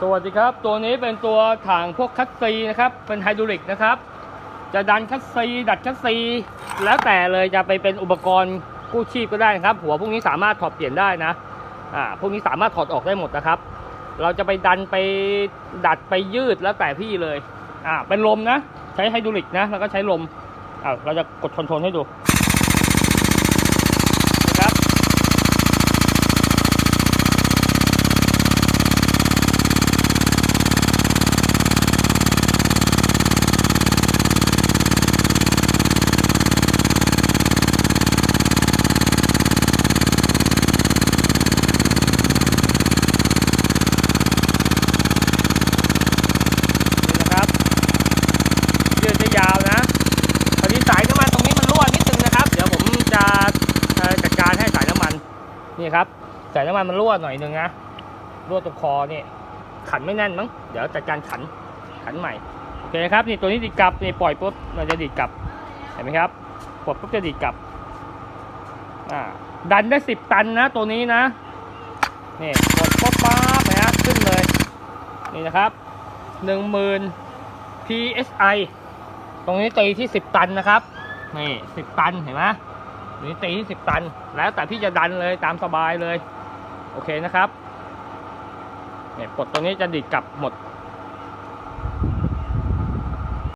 สวัสดีครับ ตัวนี้เป็นตัวถังพวกคัสซีนะครับ เป็นไฮดรอลิกนะครับ จะดันคัสซีดัดคัสซี แล้วแต่เลยจะไปเป็นอุปกรณ์กู้ชีพก็ได้นะครับ หัวพวกนี้สามารถถอดเปลี่ยนได้นะอ่าพวกนี้สามารถถอดออกได้หมดนะครับ เราจะไปดันไปดัดไปยืดแล้วแต่พี่เลยอ่าเป็นลมนะ ใช้ไฮดรอลิกนะ แล้วก็ใช้ลมอ่าเราจะกดคอนโทรลให้ดูนะครับ นี่นะครับยืดได้ยาวนะพอดีสายน้ำมันตรงนี้มันรั่วนิดนึงนะครับ เดี๋ยวผมจะเอ่อจัดการให้สายน้ำมัน นี่ครับสายน้ำมันมันรั่วหน่อยนึงนะรั่วตรงคอนี่ขันไม่แน่นมั้งเดี๋ยวจัดการขันขันใหม่โอเคครับนี่ตัวนี้ดีดกลับนี่ปล่อยปุ๊บมันจะดีดกลับเห็นไหมครับกดปุ๊บจะดีดกลับอ่าดันได้สิบตันนะตัวนี้นะนี่กดปุ๊บปั๊บนะขึ้นเลยนี่นะครับหนึ่งหมื่น psi ตรงนี้ตีที่10ตันนะครับนี่10ตันเห็นไหม นี่ตีที่10ตัน แล้วแต่พี่จะดันเลยตามสบายเลย โอเคนะครับเนี่ยปลดตรงนี้จะดีดกลับหมด